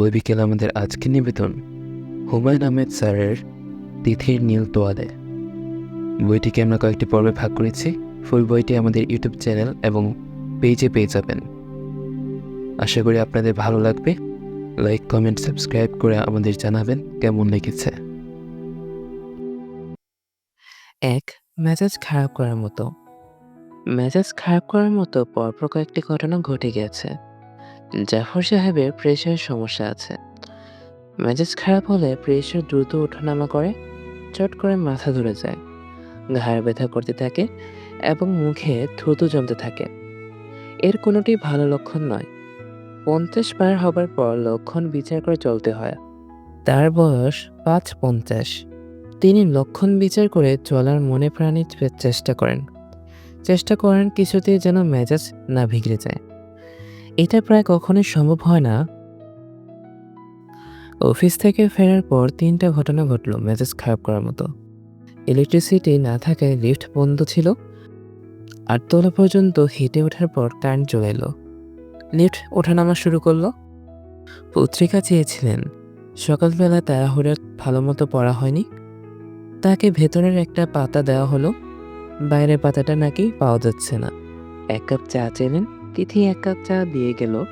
বই বিকেল আমাদের আজকে নিবেদন হুমায়ুন আহমেদ স্যারের তিথির নীল তোয়ালে। বইটিকে আমরা কয়েকটি পর্বে ভাগ করেছি। ফুল বইটি আমাদের ইউটিউব চ্যানেল এবং পেজে পেয়ে যাবেন। আশা করি আপনাদের ভালো লাগবে। লাইক, কমেন্ট, সাবস্ক্রাইব করে আমাদের জানাবেন কেমন লেগেছে। এক, মেজাজ খারাপ করার মতো। মেজাজ খারাপ করার মতো পরপর কয়েকটি ঘটনা ঘটে গেছে। জাফর সাহেবের প্রেশারের সমস্যা আছে। মেজাজ খারাপ হলে প্রেশার দ্রুত ওঠানামা করে, চট করে মাথা ধরে যায়। ঘাড় ব্যথা করতে থাকে এবং মুখে থুতু জমতে থাকে। এর কোনোটি ভালো লক্ষণ নয়। পঞ্চাশ পার হবার পর লক্ষণ বিচার করে চলতে হয়। তার বয়স পাঁচ পঞ্চাশ। তিনি লক্ষণ বিচার করে চলার মনে প্রাণে চেষ্টা করেন। চেষ্টা করেন কিছুতেই যেন মেজাজ না বিগড়ে যায়। এটা প্রায় কখনোই সম্ভব হয় না। অফিস থেকে ফেরার পর তিনটা ঘটনা ঘটলো মেজাজ খারাপ করার মতো। ইলেকট্রিসিটি না থাকায় লিফট বন্ধ ছিল। আটতলা পর্যন্ত হেঁটে ওঠার পর কারেন্ট চলে এলো। লিফট ওঠানামা শুরু করল। পত্রিকা চেয়েছিলেন। সকালবেলা তাড়াহুড়ো ভালো মতো পড়া হয়নি। তাকে ভেতরের একটা পাতা দেওয়া হলো। বাইরের পাতাটা নাকি পাওয়া যাচ্ছে না। এক কাপ চা চেলেন। তিথি এক কাপ চা দিয়ে গেল।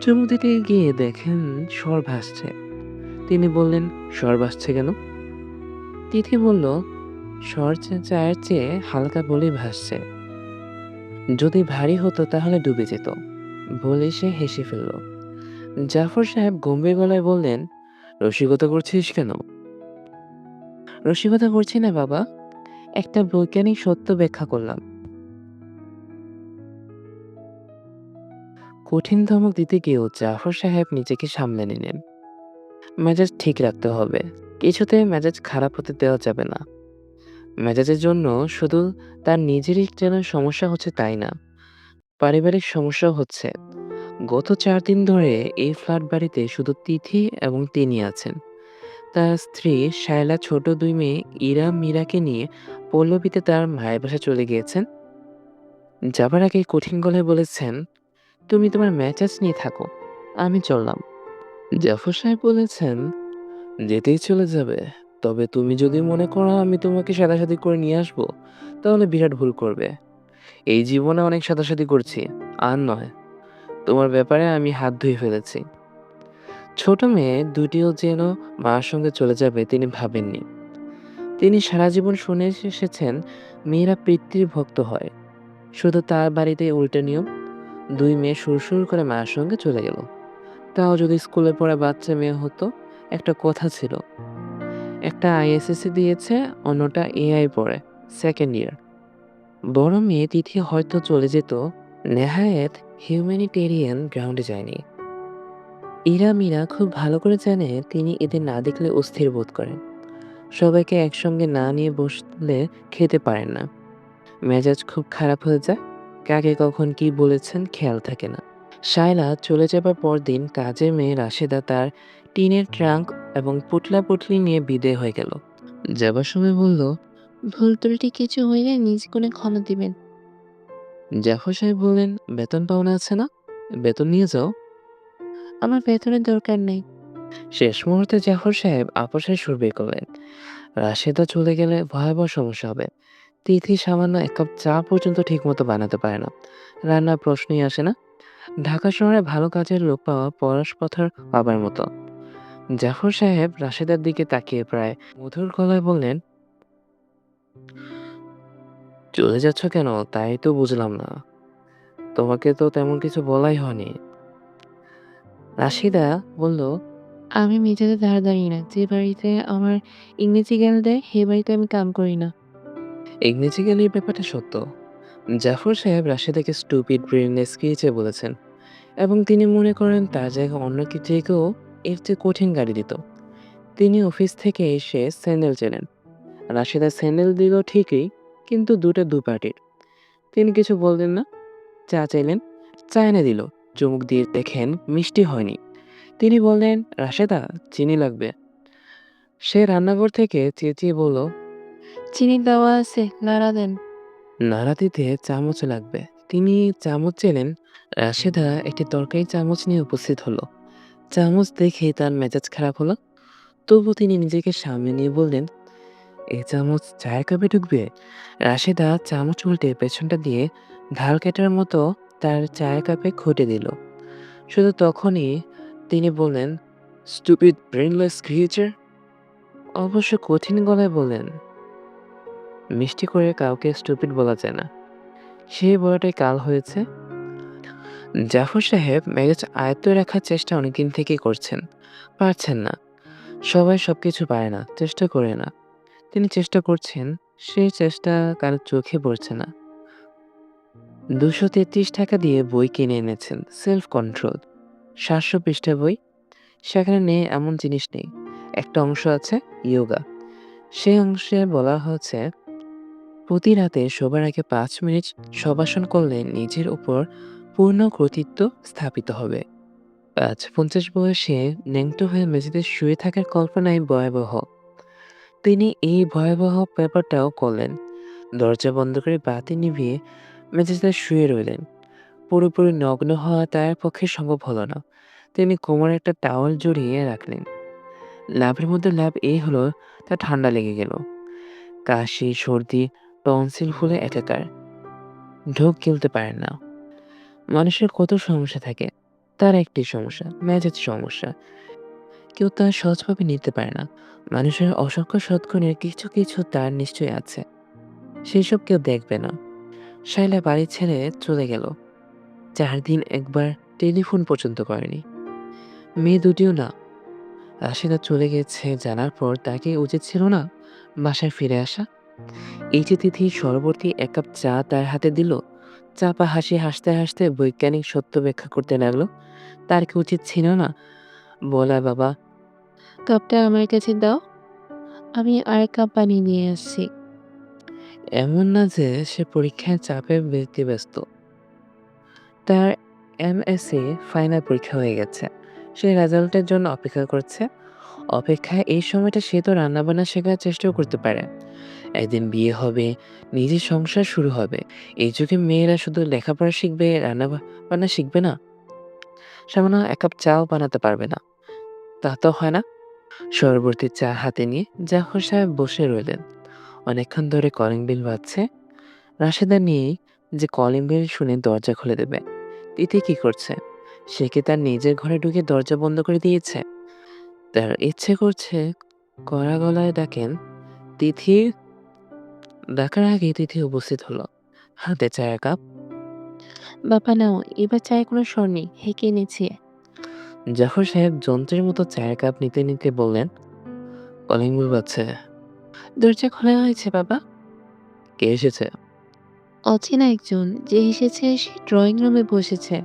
চুমুক দিতে গিয়ে দেখেন স্বর ভাসছে। তিনি বললেন, স্বর ভাসছে কেন? তিথি বলল, স্বর চায়ের চেয়ে হালকা বলেই ভাসছে। যদি ভারী হতো তাহলে ডুবে যেত। বলে সে হেসে ফেলল। জাফর সাহেব গম্ভীর গলায় বললেন, রসিকতা করছিস কেন? রসিকতা করছি না বাবা। একটা বৈজ্ঞানিক সত্য ব্যাখ্যা করলাম। কঠিন ধমক দিতে গিয়েও জাফর সাহেব নিজেকে সামলে নিলেন। মেজাজ ঠিক রাখতে হবে। কিছুতে মেজাজ খারাপ হতে দেওয়া যাবে না। মেজাজের জন্য শুধু তার নিজেরই যেন সমস্যা হচ্ছে তাই না। পারিবারিক সমস্যাও হচ্ছে। গত চার দিন ধরে এই ফ্ল্যাট বাড়িতে শুধু তিথি এবং তিনি আছেন। তার স্ত্রী শায়লা ছোট দুই মেয়ে ইরা মীরাকে নিয়ে পল্লবীতে তার মায়ের বাসা চলে গিয়েছেন। যাবার আগে কঠিন গলায় বলেছেন তুমি তোমার ম্যাচাজ নিয়ে থাকো, আমি চললাম। জাফর সাহেব বলেছেন, যেতেই চলে যাবে। তবে তুমি যদি মনে করো আমি তোমাকে সাদাসাদি করে নিয়ে আসব, তাহলে বিরাট ভুল করবে। এই জীবনে অনেক সাদাসাদি করছি, আর নয়। তোমার ব্যাপারে আমি হাত ধুয়ে ফেলেছি। ছোট মেয়ে দুটিও যেন মার সঙ্গে চলে যাবে তিনি ভাবেননি। তিনি সারা জীবন শুনে এসেছেন, মেয়েরা পিতৃভক্ত হয়। শুধু তার বাড়িতে উল্টে নিয়ম দুই মেয়ে সুরসুর করে মায়ের সঙ্গে চলে গেল। তাও যদি স্কুলে পড়া বাচ্চা মেয়ে হতো, একটা কথা ছিল। একটা আইএসএসসি দিয়েছে, অন্যটা এআই পড়ে সেকেন্ড ইয়ার বড় মেয়ে তিথি হয়তো চলে যেত, নেহায়েত হিউম্যানিটেরিয়ান গ্রাউন্ডে যায়নি। ইরা মীরা খুব ভালো করে জানে তিনি এদের না দেখলে অস্থির বোধ করেন। সবাইকে একসঙ্গে না নিয়ে বসলে খেতে পারেন না। মেজাজ খুব খারাপ হয়ে যায়। কাকে কখন কি বলেছেন খেয়াল থাকে না। শায়লা চলে যাবার পরদিন কাজের মেয়ে রাশেদা তার টিনের ট্রাঙ্ক এবং পুটলা পুটলি নিয়ে বিদেয় হয়ে গেল। যাবার সময় বলল ভুল ত্রুটি কিছু হইলে নিজ গুণে ক্ষমা দিবেন। জাফর সাহেব বললেন বেতন পাওনা আছে না? বেতন নিয়ে যাও। আমার বেতনের দরকার নেই। শেষ মুহূর্তে জাফর সাহেব আপোষের সুর বের করলেন। রাশেদা চলে গেলে ভয়াবহ সমস্যা হবে। তিথি সামান্য এক কাপ চা পর্যন্ত ঠিকমতো বানাতে পারে না। রান্নার প্রশ্নই আসে না। ঢাকা শহরে ভালো কাজের লোক পাওয়া পরশ পথার পাবার মতো। জাফর সাহেব রাশেদার দিকে তাকিয়ে প্রায় মধুর গলায় বললেন, চলে যাচ্ছ কেন? তাই তো বুঝলাম না। তোমাকে তো তেমন কিছু বলাই হয়নি। রাশিদা বলল, আমি মেঝেতে ধার দাঁড়িয়ে না। যে বাড়িতে আমার ইংরেজি জ্ঞান দেয়, সে বাড়িতে আমি কাম করি না। ইংরেজি ব্যাপারটা সত্য? জাফর সাহেব রাশেদাকে স্টুপিড ব্রেনলেস কিয়েছে বলেছেন এবং তিনি মনে করেন তার জায়গায় অন্য কেউ এর চেয়ে কঠিন গাড়ি দিত। তিনি অফিস থেকে এসে স্যান্ডেল চেলেন রাশেদা স্যান্ডেল দিল ঠিকই, কিন্তু দুটো দু পার্টির তিনি কিছু বললেন না, চা চাইলেন চা এনে দিল, চুমুক দিয়ে দেখেন মিষ্টি হয়নি। তিনি বললেন, রাশেদা, চিনি লাগবে। সে রান্নাঘর থেকে চেঁচিয়ে বলল চিনি দেওয়া আছে, নাড়া দেন। নাড়া দিতে চামচ লাগবে। তিনি চামচ চেলেন। রাশেদা একটি তরকারি চামচ নিয়ে উপস্থিত হলো। চামচ দেখে তার মেজাজ খারাপ হলো। তবু তিনি নিজেকে সামনে নিয়ে বললেন এই চামচ চায়ের কাপে ঢুকবে? রাশেদা চামচ উল্টে পেছনটা দিয়ে ঢাল কেটার মতো তার চায়ের কাপে ঘটে দিল। শুধু তখনই তিনি বললেন স্টুপিড ব্রেনলেস ক্রিয়েচার অবশ্য কঠিন গলায় বললেন মিষ্টি করে কাউকে স্টুপিড বলা যায় না। সেই বলাটাই কাল হয়েছে। জাফর সাহেব মেজাজ আয়ত্ত রাখার চেষ্টা অনেকদিন থেকেই করছেন। পারছেন না। সবাই সবকিছু পারে না, চেষ্টা করে না। তিনি চেষ্টা করছেন সেই চেষ্টা কারও চোখে পড়ছে না। দুশো তেত্রিশ টাকা দিয়ে বই কিনে এনেছেন সেলফ কন্ট্রোল সাতশো পৃষ্ঠা বই। সেখানে নেই এমন জিনিস নেই। একটা অংশ আছে ইয়োগা সেই অংশে বলা হচ্ছে প্রতি রাতে শোবার আগে পাঁচ মিনিট শবাসন করলে নিজের উপর পূর্ণ কর্তৃত্ব স্থাপিত হবে। পাঁচ পঞ্চাশ বয়সে ন্যাংটো হয়ে মেঝেতে শুয়ে থাকার কল্পনাই ভয়াবহ। তিনি এই ভয়াবহ ব্যাপারটাও করলেন। দরজা বন্ধ করে বাতি নিভিয়ে মেঝেতে শুয়ে রইলেন। পুরোপুরি নগ্ন হওয়া তার পক্ষে সম্ভব হলো না। তিনি কোমরে একটা টাওয়াল জড়িয়ে রাখলেন। লাভের মধ্যে লাভ এই হলো, তা ঠান্ডা লেগে গেল। কাশি, সর্দি টনসিল ফুলে একাকার। ঢোক গিলতে পারেন না। মানুষের কত সমস্যা থাকে, তার একটি সমস্যা, মেজাজ সমস্যা। কেউ তা সহজভাবে নিতে পারে না। মানুষের অসংখ্য সৎগুণের কিছু কিছু তার নিশ্চয়ই আছে। সেসব কেউ দেখবে না। শাইলা বাড়ি ছেড়ে চলে গেল। চার দিন একবার টেলিফোন পর্যন্ত করেনি। মেয়ে দুটিও না। রাশিদা চলে গেছে জানার পর তাকে উচিত ছিল না বাসায় ফিরে আসা। এই যে তিথি সরবর্তী এক কাপ চা তার হাতে দিল। চাপা হাসি হাসতে হাসতে বৈজ্ঞানিক সত্য ব্যাখ্যা করতে লাগল। তার কি উচিত ছিল না? বলা বাবা। কাপটা আমার কাছে দাও। আমি আরেক কাপ পানি নিয়ে আসছি। এমন না যে সে পরীক্ষায় চাপে বেঁধে ব্যস্ত তার এমএসসি ফাইনাল পরীক্ষা হয়ে গেছে। সে রেজাল্টের জন্য অপেক্ষা করছে। অপেক্ষায় এই সময়টা সে তো রান্নাবান্না শেখার চেষ্টাও করতে পারে। একদিন বিয়ে হবে, নিজের সংসার শুরু হবে। এই যুগে মেয়েরা শুধু লেখাপড়া শিখবে রান্না বান্না শিখবে না। সামান্য এক কাপ চাও বানাতে পারবে না। তা তো হয় না। সরবর্তী চা হাতে নিয়ে জাফর সাহেব বসে রইলেন। অনেকক্ষণ ধরে কলিং বিল বাজছে। রাশেদা নিয়েই যে কলিং বেল শুনে দরজা খুলে দেবে। তিথি কি করছে? সে কি তার নিজের ঘরে ঢুকে দরজা বন্ধ করে দিয়েছে? তার ইচ্ছে করছে কড়া গলায় ডাকেন তিথি? ডাকার আগে তিথি উপস্থিত হলো। হাতে চায়ের কাপ। বাবা নাও এবার চায়ে কোনো স্বর নেই হেঁকে এনেছি। জাফর সাহেব যন্ত্রের মতো চায়ের কাপ নিতে নিতে বললেন কলিং বেল বাজছে। দরজা খোলা হয়েছে বাবা। কে এসেছে? অচেনা একজন যে এসেছে সে ড্রয়িং রুমে বসেছে।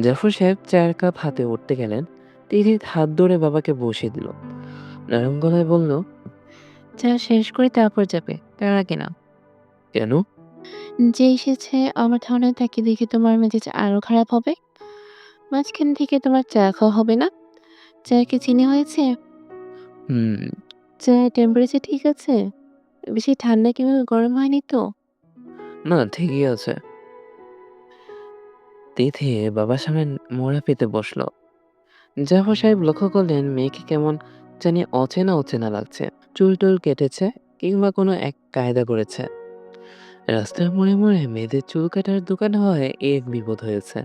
জাফর সাহেব চায়ের কাপ হাতে উঠতে গেলেন। তিথি হাত ধরে বাবাকে বসিয়ে দিল। নরম গলায় বলল চা শেষ করে তারপর যাবে তার আগে না কেন? যে এসেছে আমার ধারণায় তাকে দেখে তোমার মেজাজ আরও খারাপ হবে। মাঝখান থেকে তোমার চা খাওয়া হবে না? চা কি চিনি হয়েছে? হুম। চা টেম্পারেচার ঠিক আছে? বেশি ঠান্ডা কিংবা গরম হয়নি তো? না ঠিকই আছে। তিথি বাবার সামনে মোড়া পেতে বসল। জাফর সাহেব লক্ষ্য করলেন মেয়েকে কেমন জানি অচেনা অচেনা লাগছে। চুল টুল কেটেছে কিংবা কোনো এক কায়দা করেছে। রাস্তার মোড়ে মোড়ে মেয়েদের চুল কাটার দোকান এ এক বিপদ হয়েছে।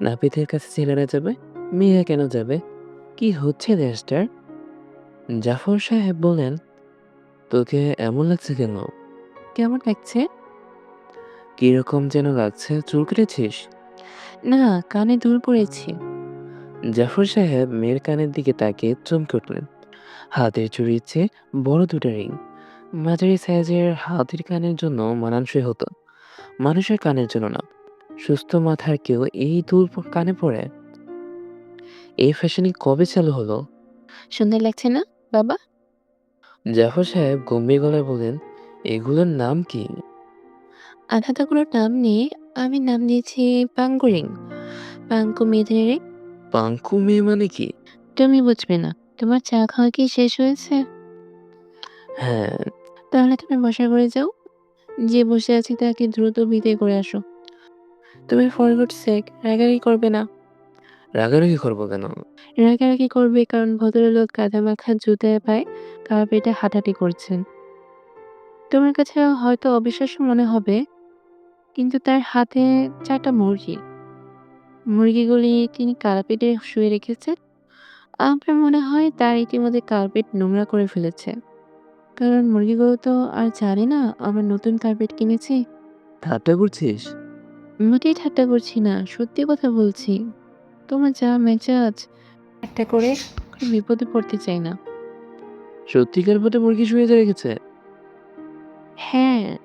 নাপিতের কাছে ছেলেরা যাবে, মেয়েরা কেন যাবে? কি হচ্ছে দেশটার? জাফর সাহেব বলেন তোকে এমন লাগছে কেন? কেমন লাগছে? কীরকম যেন লাগছে, চুল কেটেছিস? না, কানে দুল পড়েছি জাফর সাহেব মেয়ের কানের দিকে তাকিয়ে চমকে উঠলেন। হাতের চুরির চেয়ে বড় দুটো রিং। মাঝারি সাইজের হাতের কানের জন্য মানানসই হতো। মানুষের কানের জন্য না। সুস্থ মাথার কেউ এই দুল কানে পড়ে এই ফ্যাশনই কবে চালু হলো? সুন্দর লাগছে না বাবা? জাফর সাহেব গম্ভীর গলায় বলেন এগুলোর নাম কি? আলাদাগুলোর নাম নিয়ে আমি নাম দিয়েছি পাঙ্গুরিং পাঙ্কু মেয়েদের ring। পাঙ্কু মেয়ে মানে কি? তুমি বুঝবে না। তোমার চা খাওয়া কি শেষ হয়েছে? হ্যাঁ। তাহলে তুমি বসা করে যাও। যে বসে আছি তাকে দ্রুত বিদায় করে আসো। তুমি ফর গুড সেক রাগারাগি করবে না। রাগারাগি করব কেন? রাগারাগি করবে কারণ ভদ্রলোক কাদামাখা জুতায় পায়ে কার্পেটে হাঁটাহাঁটি করছেন। তোমার কাছে হয়তো অবিশ্বাস্য মনে হবে, কিন্তু তার হাতে ৪ টা মুরগি। মুরগিগুলি তিনি কার্পেটে শুয়ে রেখেছেন। আমার মনে হয় তার ইতিমধ্যে কার্পেট নোংরা করে ফেলেছে। কারণ মুরগিগুলো তো আর জানে না আমরা নতুন কার্পেট কিনেছি। ঠাট্টা করছিস? মোটেই ঠাট্টা করছি না, সত্যি কথা বলছি। তোমার যা মেজাজ, একটা করে বিপদে পড়তে চাই না। সত্যিকার পথে মুরগি শুয়ে রেখেছে? হ্যাঁ,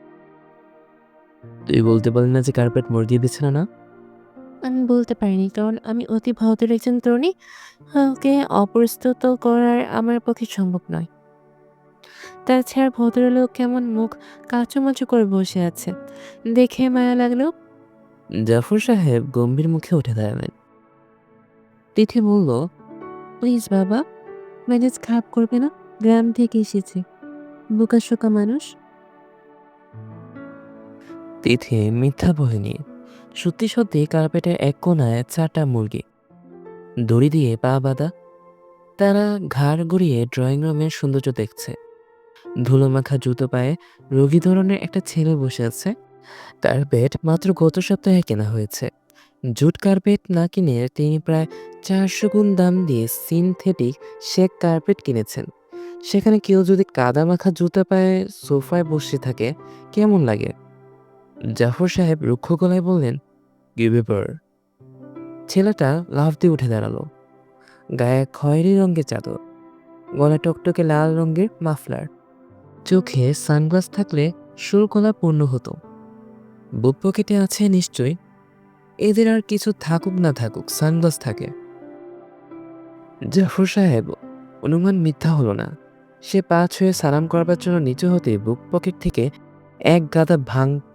তুই বলতে পারলি না যে কার্পেট মুরগি দিচ্ছে না না? আমি বলতে পারিনি কারণ আমি অতি ভদ্র একজন তরুণী। ওকে অপরিচিত করার আমার পক্ষে সম্ভব নয়। তাছাড়া ভদ্রলোক কেমন মুখ কাঁচুমাচু করে বসে আছে। দেখে মায়া লাগল। জাফর সাহেব গম্ভীর মুখে উঠে দাঁড়ালেন। তিথি বলল, প্লিজ বাবা, মেজাজ খারাপ করবে না। গ্রাম থেকে এসেছি। বোকাশোকা মানুষ। তিথি মিথ্যা বলেনি। সত্যি সত্যি কার্পেটের এক কোনায় চারটা মুরগি। দড়ি দিয়ে পা বাঁধা। তারা ঘাড় গড়িয়ে ড্রয়িং রুমের সৌন্দর্য দেখছে। ধুলো মাখা জুতো পায়ে রোগী ধরনের একটা ছেলে বসে আছে। তার বেড মাত্র গত সপ্তাহে কেনা হয়েছে। জুট কার্পেট না কিনে তিনি প্রায় চারশো গুণ দাম দিয়ে সিনথেটিক শেক কার্পেট কিনেছেন। সেখানে কেউ যদি কাদা মাখা জুতা পায়ে সোফায় বসে থাকে, কেমন লাগে? জাফর সাহেব রুক্ষ গলায় বললেন, ব্যাপার? ছেলেটা লাফ দিয়ে উঠে দাঁড়াল। গায়ে খয়েরি রঙের চাদর, গলায় টকটকে লাল রঙের মাফলার, চোখে সানগ্লাস থাকলে সুর গলা পূর্ণ হতো। বুক পকেটে আছে নিশ্চয়ই। এদের আর কিছু থাকুক না থাকুক সানগ্লাস থাকে। জাফর সাহেব অনুমান মিথ্যা হলো না। সে পা ছুঁয়ে সালাম করবার জন্য নিচু হতে বুক পকেট থেকে এক গাদা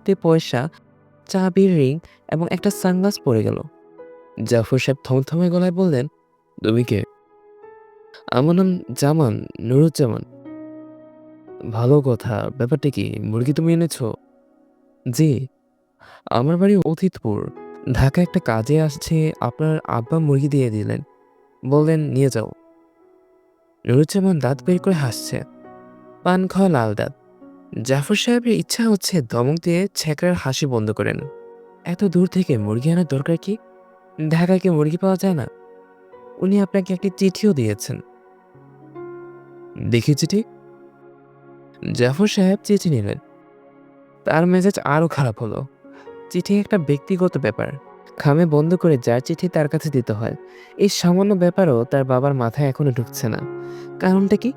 ভাঙতে পয়সা, চাবির রিং এবং একটা সানগ্লাস পড়ে গেল। জাফর সাহেব থমথমে গলায় বললেন, তুমি কে? আমার নাম জামান, নুরুজ্জামান। ভালো কথা, ব্যাপারটা কি? মুরগি তুমি এনেছো? জি। আমার বাড়ি অতীতপুর। ঢাকা একটা কাজে আসছে আপনার আব্বা মুরগি দিয়ে দিলেন। বললেন নিয়ে যাও। নুরুজ্জামান দাঁত বের করে হাসছে। পান খাওয়া লাল দাঁত। জাফর সাহেবের ইচ্ছা হচ্ছে দমক দিয়ে ছ্যাঁকড়ার হাসি বন্ধ করেন। এত দূর থেকে মুরগি আনার দরকার কি? ঢাকায় কি মুরগি পাওয়া যায় না? উনি আপনাকে একটি চিঠিও দিয়েছেন। দেখি চিঠি? জাফর সাহেব চিঠি নিলেন। তার মেজাজ আরও খারাপ হলো। চিঠি একটা ব্যক্তিগত ব্যাপার। খামে বন্ধ করে যার চিঠি তার কাছে দিতে হয়। এই সামান্য ব্যাপারও তার বাবার মাথায় এখনও ঢুকছে না। কারণটা কি?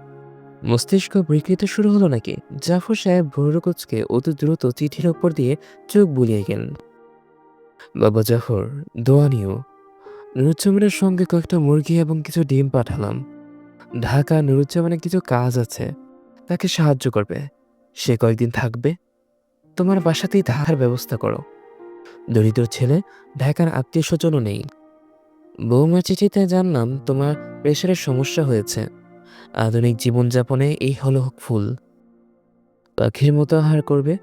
মস্তিষ্ক বিকৃত শুরু হলো নাকি? জাফর সাহেব ভুরুকুচকে অতি দ্রুত চিঠির ওপর দিয়ে চোখ বুলিয়ে গেলেন। বাবা জাফর, দোয়া নিও। নুরুজ্জামানের সঙ্গে কয়েকটা মুরগি এবং কিছু ডিম পাঠালাম। ঢাকা নুরুজ্জামানের কিছু কাজ আছে। তাকে সাহায্য করবে। সে কয়েকদিন থাকবে। তোমার বাসাতেই থাকার ব্যবস্থা করো। দরিদ্র ছেলে, ঢাকার আত্মীয় স্বজনও নেই। বৌমার চিঠিতে জানলাম তোমার প্রেশারের সমস্যা হয়েছে। আধুনিক জীবনযাপনে এই হলো ফুল। পাখির মতো আহার করবে,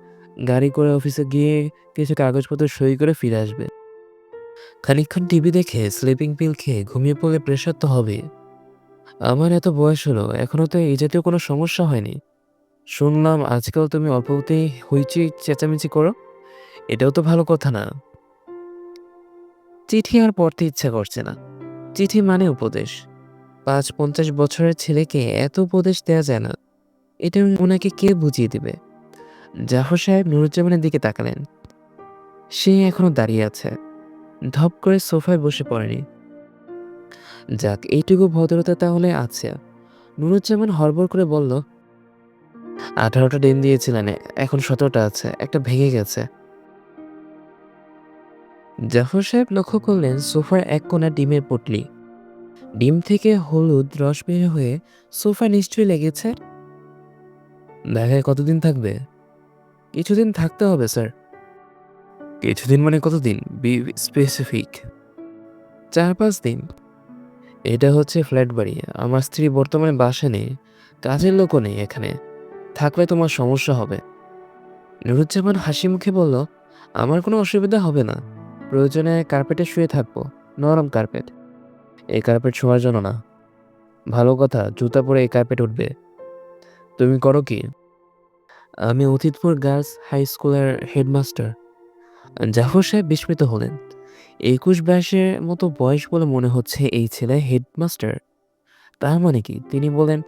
গাড়ি করে অফিসে গিয়ে কিছু কাগজপত্র সই করে ফিরে আসবে। খানিকক্ষণ টিভি দেখে স্লিপিং পিল খেয়ে ঘুমিয়ে পড়লে প্রেশার তো হবে। আমার এত বয়স হলো এখনও তো এই জাতীয় কোনো সমস্যা হয়নি। শুনলাম আজকাল তুমি অল্পতেই হইচই চেঁচামেচি করো। এটাও তো ভালো কথা না। চিঠি আর পড়তে ইচ্ছা করছে না। চিঠি মানে উপদেশ। পাঁচ পঞ্চাশ বছরের ছেলেকে এত উপদেশ দেয়া যায় না। এটা ওনাকে কে বুঝিয়ে দিবে? জাফর সাহেব নুরুজ্জামানের দিকে তাকালেন। সে এখনও দাঁড়িয়ে আছে। ধপ করে সোফায় বসে পড়েনি। যাক এইটুকু ভদ্রতা তাহলে আছে। নুরুজ্জামান হরবর করে বলল, আঠারোটা ডিম দিয়েছিলেন এখন সতেরোটা আছে একটা ভেঙে গেছে জাফর সাহেব লক্ষ্য করলেন সোফার এক কোণা ডিমের পটলি ডিম থেকে হলুদ রস বের হয়ে সোফা নিশ্চয়ই লেগেছে? ঢাকায় কতদিন থাকবে? কিছুদিন থাকতে হবে স্যার। কিছুদিন মানে কতদিন? বি স্পেসিফিক চার পাঁচ দিন। এটা হচ্ছে ফ্ল্যাট বাড়ি। আমার স্ত্রী বর্তমানে বাসা নেই কাজের লোকও নেই এখানে। থাকলে তোমার সমস্যা হবে। নুরুজ্জামান হাসি মুখে বলল আমার কোনো অসুবিধা হবে না। প্রয়োজনে কার্পেটে শুয়ে থাকব নরম কার্পেট। এই কার্পেট ছোঁয়ার জন্য না। ভালো কথা, জুতা পরে এই কার্পেট উঠবে। তুমি করো কি? আমি অতীতপুর গার্লস হাই স্কুলের হেডমাস্টার। জাফর সাহেব বিস্মিত হলেন। একুশ বাইশের মতো বয়স বলে মনে হচ্ছে এই ছেলে হেডমাস্টার। তার মানে কি? তিনি বলেন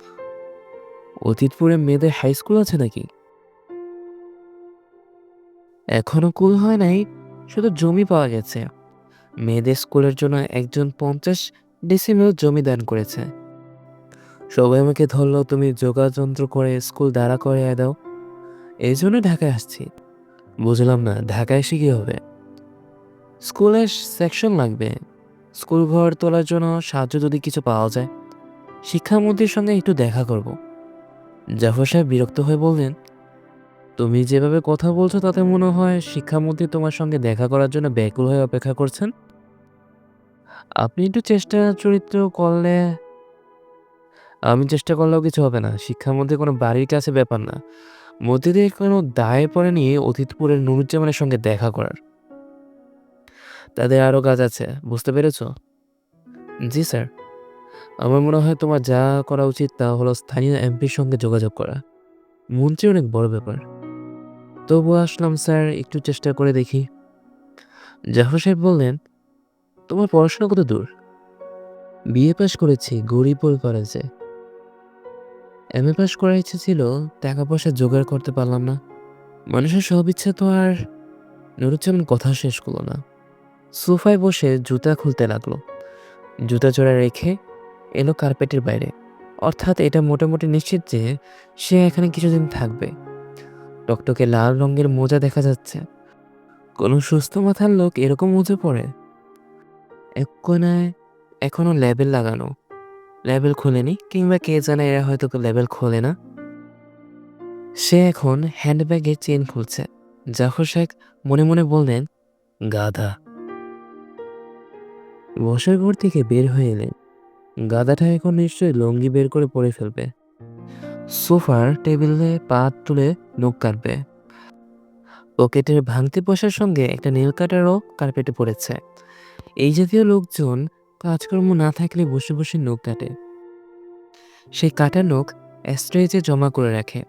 অতীতপুরে মেয়েদের হাই স্কুল আছে নাকি? এখনও কুল হয় নাই, শুধু জমি পাওয়া গেছে। মেয়েদের স্কুলের জন্য একজন পঞ্চাশ ডিসিমেল জমি দান করেছে। সবাই আমাকে ধরলো, তুমি যোগাযন্ত্র করে স্কুল দাঁড়া করে দাও। এই জন্য ঢাকায় আসছি। বুঝলাম না, ঢাকায় এসে কী হবে? স্কুলের সেকশন লাগবে। স্কুল ঘর তোলার জন্য সাহায্য যদি কিছু পাওয়া যায়, শিক্ষামন্ত্রীর সঙ্গে একটু দেখা করব। জাফর সাহেব বিরক্ত হয়ে বললেন, তুমি যেভাবে কথা বলছো, তাতে মনে হয় শিক্ষামন্ত্রী তোমার সঙ্গে দেখা করার জন্য ব্যাকুল হয়ে অপেক্ষা করছেন? আপনি একটু চেষ্টা চরিত্র করলে আমি চেষ্টা করলেও কিছু হবে না। শিক্ষার মধ্যে কোনো বাড়ির কাছে ব্যাপার না। মধ্যে কোনো দায়ে পড়ে নিয়ে অতীতপুরের নুরুজ্জামানের সঙ্গে দেখা করার। তাদের আরও কাজ আছে, বুঝতে পেরেছ? জি, স্যার। আমার মনে হয় তোমার যা করা উচিত তা হলো স্থানীয় এমপির সঙ্গে যোগাযোগ করা। মন্ত্রী অনেক বড় ব্যাপার। তবু আসলাম, স্যার, একটু চেষ্টা করে দেখি। জাফর সাহেব বললেন তোমার পড়াশোনা কত দূর? বিএ পাস করেছি গরিবপুর কলেজে। এম এ পাস করার ইচ্ছে ছিল, টাকা পয়সা জোগাড় করতে পারলাম না। মানুষের সব ইচ্ছে তো আর নুরুজ্জামান কথা শেষ করল না। সোফায় বসে জুতা খুলতে লাগল। জুতা চড়া রেখে এলো কার্পেটের বাইরে। অর্থাৎ এটা মোটামুটি নিশ্চিত যে সে এখানে কিছুদিন থাকবে। টকটকে লাল রঙের মোজা দেখা যাচ্ছে। কোনো সুস্থ মাথার লোক এরকম মোজা পরে? এক কোনায় এখনও লেবেল লাগানো। লেবেল খোলেনি, কিংবা কে জানে এরা হয়তো লেবেল খোলে না। সে এখন হ্যান্ডব্যাগে চেন খুলছে। জাফর শেখ মনে মনে বললেন, গাধা। বসার ঘর থেকে বের হয়ে এলেন। গাধাটা এখন নিশ্চয়ই লঙ্গি বের করে পরে ফেলবে। সোফার টেবিলে পা তুলে নখ কাটবে। পকেটের ভাঙতে বসার সঙ্গে একটা নীল কাটারও কার্পেটে পড়েছে। এই জাতীয় লোকজন কাজকর্ম না থাকলে বসে বসে নখ কাটে। সেই কাটা নখ অ্যাস্ট্রেজে জমা করে রাখে।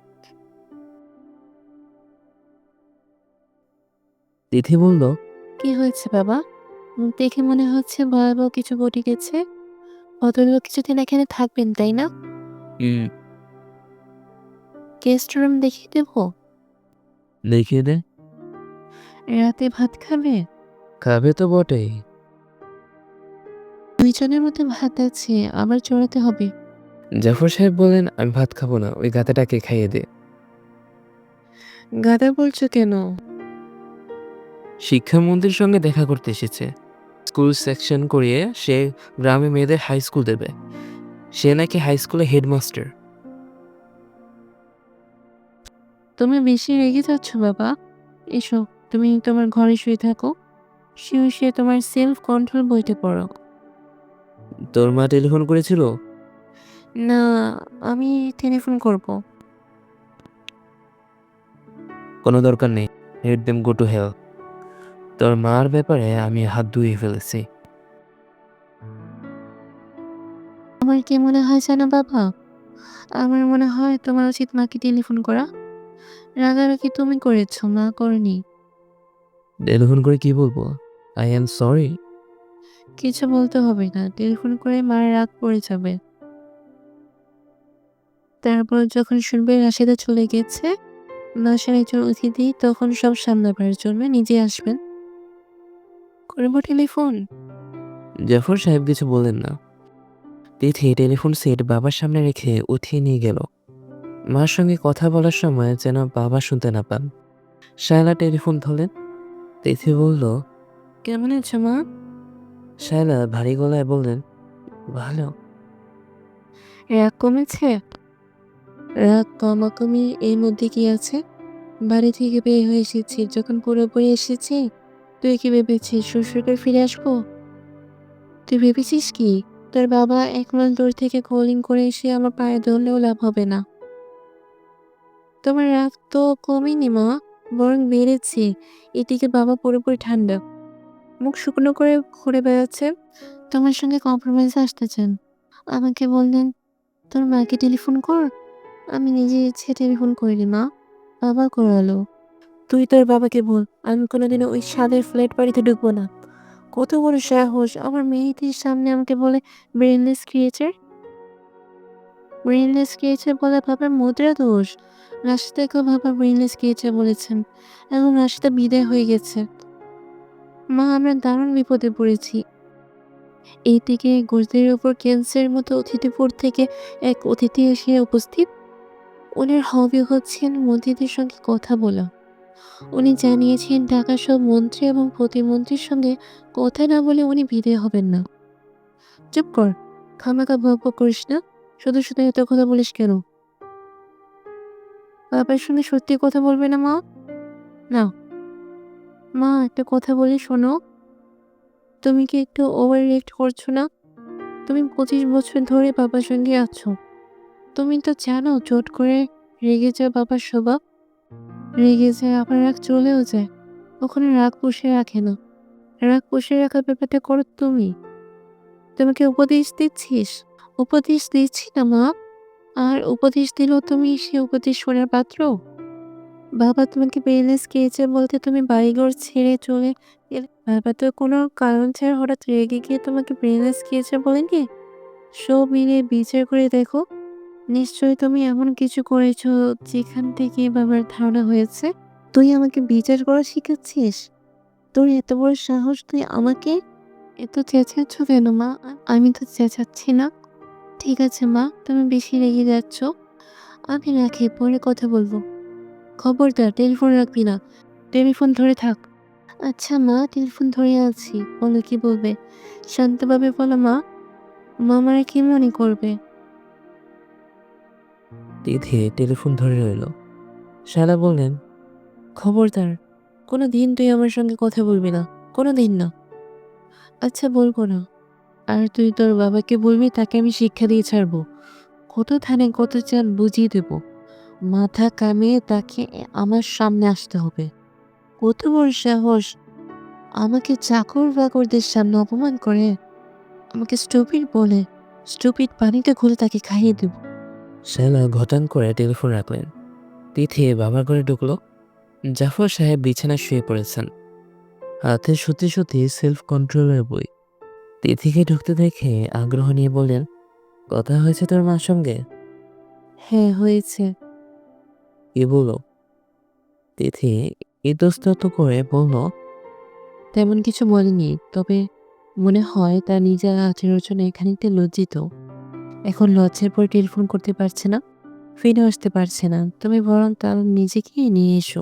তিথি বলল কি হয়েছে বাবা? দেখে মনে হচ্ছে ভয়াবহ কিছু ঘটে গেছে। ভদ্রলোক কিছুদিন এখানে থাকবেন তাই না? "হুম, গেস্ট রুম দেখিয়ে দেবো? দেখিয়ে দে। রাতে ভাত খাবে? খাবে তো বটেই। দুইজনের মধ্যে ভাত আছে আবার চড়াতে হবে। জাফর সাহেব বলেন আমি ভাত খাব না ওই গাধাটাকে খাইয়ে দে। গাদা বলছো কেন? শিক্ষামন্ত্রীর সঙ্গে দেখা করতে এসেছে। স্কুল সেকশন করিয়ে সে গ্রামে মেয়েদের হাই স্কুল দেবে। সে নাকি হাই স্কুলে হেডমাস্টার। তুমি বেশি রেগে যাচ্ছ বাবা। এসো তুমি তোমার ঘরে শুয়ে থাকো। শুয়ে শুয়ে তোমার সেলফ কন্ট্রোল বইতে পড়ো। তোর মা টেলিফোন করেছিল? না আমি টেলিফোন করব। কোনো দরকার নেই। Head them go to hell তোর মার ব্যাপারে আমি হাত ধুয়ে ফেলেছি। আমার কি মনে হয় জানো বাবা? আমার মনে হয় তোমার উচিত মাকে টেলিফোন করা। রাগারাগি তুমি করেছ মা করনি। টেলিফোন করে কি বলব? আই এম সরি কিছু বলতে হবে না টেলিফোন করে মার রাগ পড়ে যাবে। তারপর যখন শুনবে রাশিদা চলে গেছে বাসার একজন অতিথি তখন সব সামলাবার জন্য নিজে আসবেন। করব টেলিফোন? জাফর সাহেব কিছু বললেন না। তিথি টেলিফোন সেট বাবার সামনে রেখে উঠিয়ে নিয়ে গেল। মার সঙ্গে কথা বলার সময় যেন বাবা শুনতে না পান। শায়লা টেলিফোন ধরলেন। তিথি বলল কেমন আছো মা? শায়লা ভারী গলায় বললেন, ভালো। রাগ কমেছে? রাগ কমাকমি এর মধ্যে কি আছে? বাড়ি থেকে বের হয়ে এসেছি, যখন পুরোপুরি এসেছি, তুই কি ভেবেছিস শ্বশুর করে ফিরে আসব? তুই ভেবেছিস কি, তোর বাবা এক মাস দূর থেকে কলিং করে এসে আমার পায়ে ধরলেও লাভ হবে না? তোমার রাগ তো কমেনি মা, বরং বেড়েছে। এদিকে বাবা পুরোপুরি ঠান্ডা। মুখ শুকনো করে ঘুরে বেড়াচ্ছে। তোমার সঙ্গে কম্প্রোমাইজে আসতে চান। আমাকে বললেন তোর মাকে টেলিফোন কর। আমি নিজে ইচ্ছে টেলিফোন করিনি মা। বাবা করালো। তুই তোর বাবাকে বল আমি কোনোদিনও ওই স্বাদের ফ্ল্যাট বাড়িতে ঢুকবো না। কত বড় সাহস। আমার মেয়েটির সামনে আমাকে বলে ব্রেনলেস ক্রিয়েচার ব্রেনলেস ক্রিয়েচার বলে বাবার মুদ্রা দোষ। রাশিদাকেও বাবা ব্রেনলেস ক্রিয়েচার বলেছেন। এবং রাশিদা বিদায় হয়ে গেছে। মা, আমরা দারুণ বিপদে পড়েছি। এই থেকে গোজদের ওপর ক্যান্সারের মতো অতিথিপুর থেকে এক অতিথি এসে উপস্থিত। ওনার হবি হচ্ছেন মন্ত্রীদের সঙ্গে কথা বলা। উনি জানিয়েছেন, ঢাকা সব মন্ত্রী এবং প্রতিমন্ত্রীর সঙ্গে কথা না বলে উনি বিদায় হবেন না। চুপ কর খামাকা বক করিস না। শুধু শুধু এত কথা বলিস কেন? বাবার সঙ্গে সত্যি কথা বলবে না মা? না। মা, একটা কথা বলি, শোনো। তুমি কি একটু ওভার রিয়েক্ট করছ না? তুমি পঁচিশ বছর ধরে বাবার সঙ্গে আছো। তুমি তো জানো, চোট করে রেগে যায় বাবার স্বভাব। রেগে যায়, আবার রাগ চলেও যায়। ওখানে রাগ পুষে রাখে না। রাগ পুষে রাখার ব্যাপারটা করো তুমি। তোমাকে উপদেশ দিচ্ছিস? উপদেশ দিচ্ছি না মা। আর উপদেশ দিলেও তুমি সে উপদেশ শোনার পাত্র? বাবা তোমাকে বেলেন্স খেয়েছে বলতে তুমি বাড়িঘর ছেড়ে চলে গেলে। বাবা তো কোনো কারণ ছাড়া হঠাৎ রেগে গিয়ে তোমাকে বেলেন্স খেয়েছে বলেনি সব মিলিয়ে বিচার করে দেখো। নিশ্চয়ই তুমি এমন কিছু করেছ যেখান থেকে বাবার ধারণা হয়েছে। তুই আমাকে বিচার করা শিখাচ্ছিস? তোর এত বড় সাহস তুই আমাকে? এত চেঁচাচ্ছ কেন মা? আমি তো চেঁচাচ্ছি না। ঠিক আছে মা, তুমি বেশি রেগে যাচ্ছ। আমি রাখি পরে কথা বলব। খবরদার টেলিফোন রাখবি না। টেলিফোন ধরে থাক। আচ্ছা মা টেলিফোন ধরে আছি। বলো কি বলবে? শান্তভাবে বলো মা মামারা কি মনে করবে? তিথি টেলিফোন ধরে রইল। শালা বললেন খবরদার কোনো দিন তুই আমার সঙ্গে কথা বলবি না। কোনো দিন না। আচ্ছা বলব না। আর তুই তোর বাবাকে বলবি তাকে আমি শিক্ষা দিয়ে ছাড়বো। কত থানে কত চাল বুঝিয়ে দেব। মাথা কামিয়ে তাকে আমার সামনে আসতে হবে। কত বড় সাহস। আমাকে চাকর বাকরদের সামনে অপমান করে। আমাকে স্টুপিড বলে। স্টুপিড পানিতে খুলে তাকে খাইয়ে দেব। শালা ঘটান করে টেলিফোন রাখলেন। তিথি বাবার ঘরে ঢুকলো। জাফর সাহেব বিছানায় শুয়ে পড়েছেন। হাতে সত্যি সত্যি সেলফ কন্ট্রোলের বই। তিথিকে ঢুকতে দেখে আগ্রহ নিয়ে বললেন কথা হয়েছে তোর মার সঙ্গে? হ্যাঁ হয়েছে। কি বলো তিথি ইতস্তত করে বলল তেমন কিছু বলেনি তবে মনে হয় তার নিজের আচরণে খানিকটা লজ্জিত। এখন লজ্জার পর টেলিফোন করতে পারছে না ফিরে আসতে পারছে না। তুমি বরং তার নিজেকে নিয়ে এসো।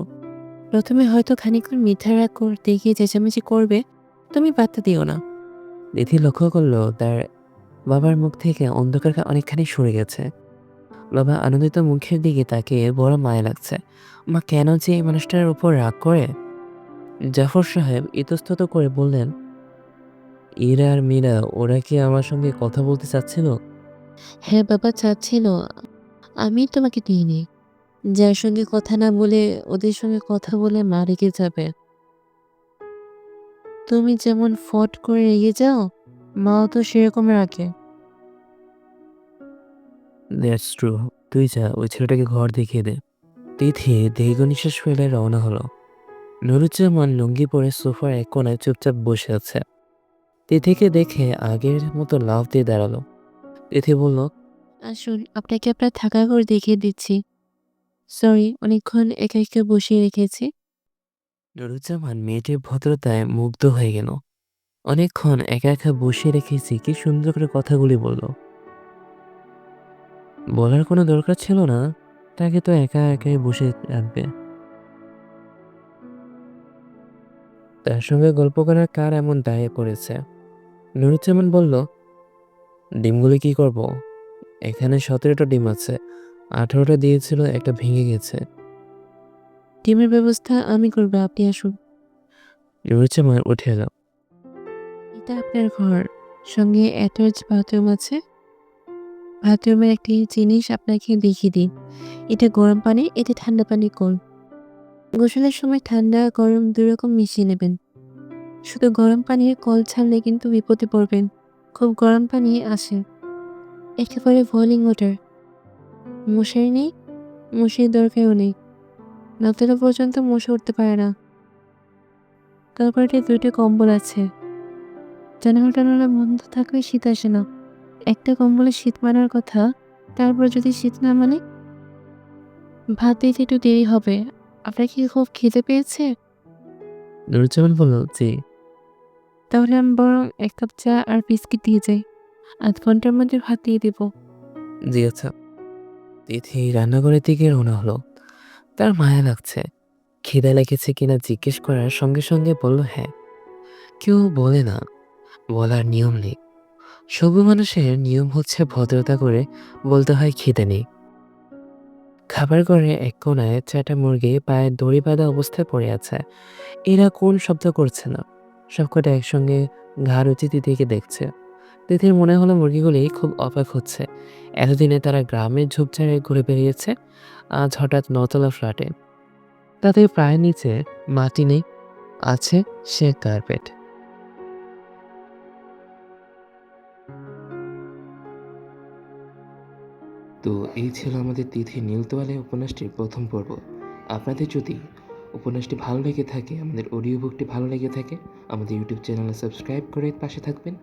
প্রথমে হয়তো খানিকক্ষণ মিথ্যা রাগ করতে গিয়ে চেঁচামেচি করবে তুমি পাত্তা দিও না। তিথি লক্ষ্য করল তার বাবার মুখ থেকে অন্ধকার অনেকখানি সরে গেছে। বাবা আনন্দিত মুখের দিকে তাকে বড় মায়া লাগছে। মা কেন যে এই মানুষটার উপর রাগ করে? জাফর সাহেব ইতস্তত করে বললেন, ইরা আর মীরা, ওরা কি আমার সঙ্গে কথা বলতে চাচ্ছিল? হ্যাঁ বাবা, চাচ্ছিল। আমি তোমাকে দিইনি। যার সঙ্গে কথা না বলে ওদের সঙ্গে কথা বলে মা রেগে যাবে। তুমি যেমন ফট করে রেগে যাও, মাও তো সেরকম রাখে দ্যাটস ট্রু তুই যা ওই ছেলেটাকে ঘর দেখিয়ে দে। তিথি দীর্ঘ নিঃশ্বাস ফেলে রওনা হলো। নুরুজ্জামান লুঙ্গি পরে সোফার এক কোনায় চুপচাপ বসে আছে। তিথিকে দেখে আগের মতো লাভ দিয়ে দাঁড়াল। তিথি বলল আসুন আপনাকে আপনার থাকা ঘর দেখিয়ে দিচ্ছি। সরি অনেকক্ষণ একা একা বসিয়ে রেখেছি। নুরুজ্জামান মেয়েটির ভদ্রতায় মুগ্ধ হয়ে গেল। অনেকক্ষণ একা একা বসে রেখেছি কি সুন্দর করে কথাগুলি বলল। বলার কোনো দরকার ছিল না তাকে তো একা একাই বসে রাখবে। তার সঙ্গে গল্প করার কার এমন দায়ে পড়েছে? নুরুজ্জামান বলল ডিমগুলি কি করব? এখানে সতেরোটা ডিম আছে আঠারোটা দিয়েছিল একটা ভেঙে গেছে। ডিমের ব্যবস্থা আমি করব আপনি আসুন। নুরুজ্জামান উঠে এলো। এটা আপনার ঘর সঙ্গে অ্যাটাচ বাথরুম আছে। বাথরুমের একটি জিনিস আপনাকে দেখিয়ে দিন এটা গরম পানি, এটা ঠান্ডা পানি কোন গোসলের সময় ঠান্ডা, গরম দুই রকম মিশিয়ে নেবেন। শুধু গরম পানির কল ছাড়লে কিন্তু বিপদে পড়বেন। খুব গরম পানি আসে একেবারে বয়লিং ওয়াটার মশারি নেই, মশারির দরকারও নেই। নতলা পর্যন্ত মশা উঠতে পারে না। তারপরে দুইটা কম্বল আছে। জানালা টানালা বন্ধ থাকলে শীত আসে না। একটা কম্বলে শীত মানার কথা তারপর যদি শীত না মানে? ভাত দিতে একটু দেরি হবে। আপনার কি খুব খিদে পেয়েছে? নুরুজ্জামান বলল জি। তাহলে আমি বরং এক কাপ চা আর বিস্কিট দিয়ে যাই। আধ ঘণ্টার মধ্যে ভাত দিয়ে দেবো। জি আচ্ছা। তিথি রান্নাঘরের দিকে রওনা হলো। তার মায়া লাগছে। খিদে লেগেছে কিনা জিজ্ঞেস করার সঙ্গে সঙ্গে বলল হ্যাঁ। কেউ বলে না বলার নিয়ম নেই। সবু মানুষের নিয়ম হচ্ছে ভদ্রতা করে বলতে হয় খিদে নেই। খাবার ঘরে এক কোনায় চারটা মুরগি পায়ে দড়ি বাঁধা অবস্থায় পড়ে আছে। এরা কোন শব্দ করছে না। সবকটা একসঙ্গে ঘাড় উচিতি দিকে দেখছে। তিথির মনে হলো মুরগিগুলি খুব অবাক হচ্ছে। এতদিনে তারা গ্রামের ঝোপঝাড়ে ঘুরে বেরিয়েছে আজ হঠাৎ নতলা ফ্ল্যাটে। তাদের প্রায় নিচে মাটি নেই। আছে সে কার্পেট। তো এই ছিল আমাদের তিথি নীলতোয়ালে উপন্যাসটির প্রথম পর্ব। আপনাদের যদি উপন্যাসটি ভালো লেগে থাকে, আমাদের অডিও বুকটি ভালো লেগে থাকে, আমাদের ইউটিউব চ্যানেলে সাবস্ক্রাইব করে পাশে থাকবেন।